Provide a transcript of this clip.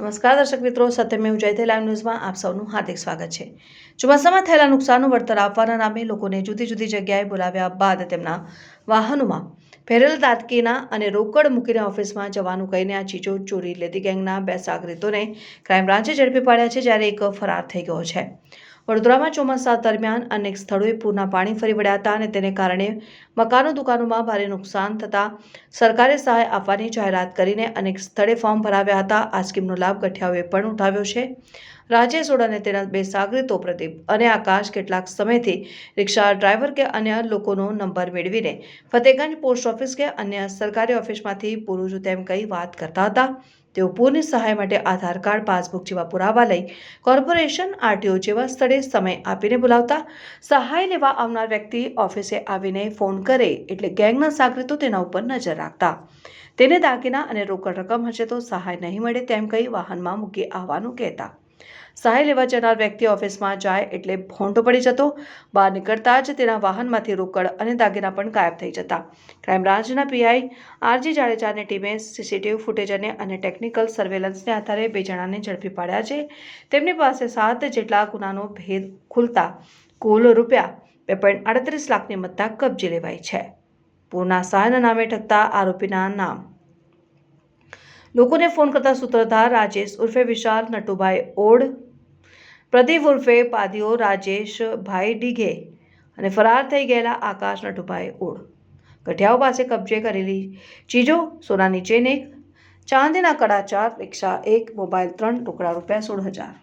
નમસ્કાર દર્શક મિત્રો સત્યમેવ જયતે લાઈવ ન્યૂઝમાં આપ સૌનું હાર્દિક સ્વાગત છે. ચોમાસામાં થયેલા નુકસાનનું વળતર આપવાના નામે લોકોને જુદી જુદી જગ્યાએ બોલાવ્યા બાદ તેમના વાહનોમાં ભેરેલ દાતકીના અને રોકડ મૂકીને ઓફિસમાં જવાનું કહીને આ ચીજો ચોરી લેતી ગેંગના બે સાગરીતોને ક્રાઇમ બ્રાન્ચે ઝડપી પાડ્યા છે જ્યારે એક ફરાર થઈ ગયો છે. વડોદરામાં ચોમાસા દરમિયાન અનેક સ્થળોએ પૂરના પાણી ફરી વળ્યા હતા અને તેને કારણે મકાનો દુકાનોમાં ભારે નુકસાન થતાં સરકારે સહાય આપવાની જાહેરાત કરીને અનેક સ્થળે ફોર્મ ભરાવ્યા હતા. આ સ્કીમનો લાભ ગઠિયાઓએ પણ ઉઠાવ્યો છે. રાજેશ ઓડ અને તેના બે સાગરીતો પ્રદીપ અને આકાશ કેટલાક સમયથી રિક્ષા ડ્રાઈવર કે અન્ય લોકોનો નંબર મેળવીને ફતેગંજ પોસ્ટ ઓફિસ કે અન્ય સરકારી ઓફિસમાંથી પૂરું તેમ કંઈ વાત કરતા હતા. તેઓ પૂરની સહાય માટે આધાર કાર્ડ, પાસબુક જેવા પુરાવા લઈ કોર્પોરેશન, આરટીઓ જેવા સ્થળે સમય આપીને બોલાવતા સહાય લેવા આવનાર વ્યક્તિ ઓફિસે આવીને ફોન કરે એટલે ગેંગના સાગરીતો તેના ઉપર નજર રાખતા. તેને દાગીના અને રોકડ રકમ હશે તો સહાય નહીં મળે તેમ કહી વાહનમાં મૂકી આવવાનું કહેતા. સહાય લેવા જનાર વ્યક્તિ ઓફિસમાં જાય એટલે ભોંટો પડી જતો. બહાર નીકળતા જ તેના વાહનમાંથી રોકડ અને દાગીના પણ ગાયબ થઈ જતા. ક્રાઇમ બ્રાન્ચના પીઆઈ આરજી જાડેજાની ટીમે સીસીટીવી ફૂટેજ અને ટેકનિકલ સર્વેલન્સને આધારે બે જણાને ઝડપી પાડ્યા છે. તેમની પાસે સાત જેટલા ગુનાનો ભેદ ખુલતા કુલ રૂપિયા બે પોઈન્ટ આડત્રીસ લાખની મત્તા કબજે લેવાઈ છે. પૂરના સહાયના નામે ઠગતા આરોપીના નામ લોકોને ફોન કરતા સૂત્રધાર રાજેશ ઉર્ફે વિશાલ નટુભાઈ ઓડ, પ્રદીપ ઉર્ફે પાદીઓ રાજેશભાઈ ડીઘે અને ફરાર થઈ ગયેલા આકાશ નટુભાઈ ઓડ. ગઢિયાઓ પાસે કબજે કરેલી ચીજો સોનાની ચેન એક, ચાંદીના કડા ચાર રિક્ષા એક, મોબાઈલ ત્રણ, ટુકડા રૂપિયા સોળ હજાર.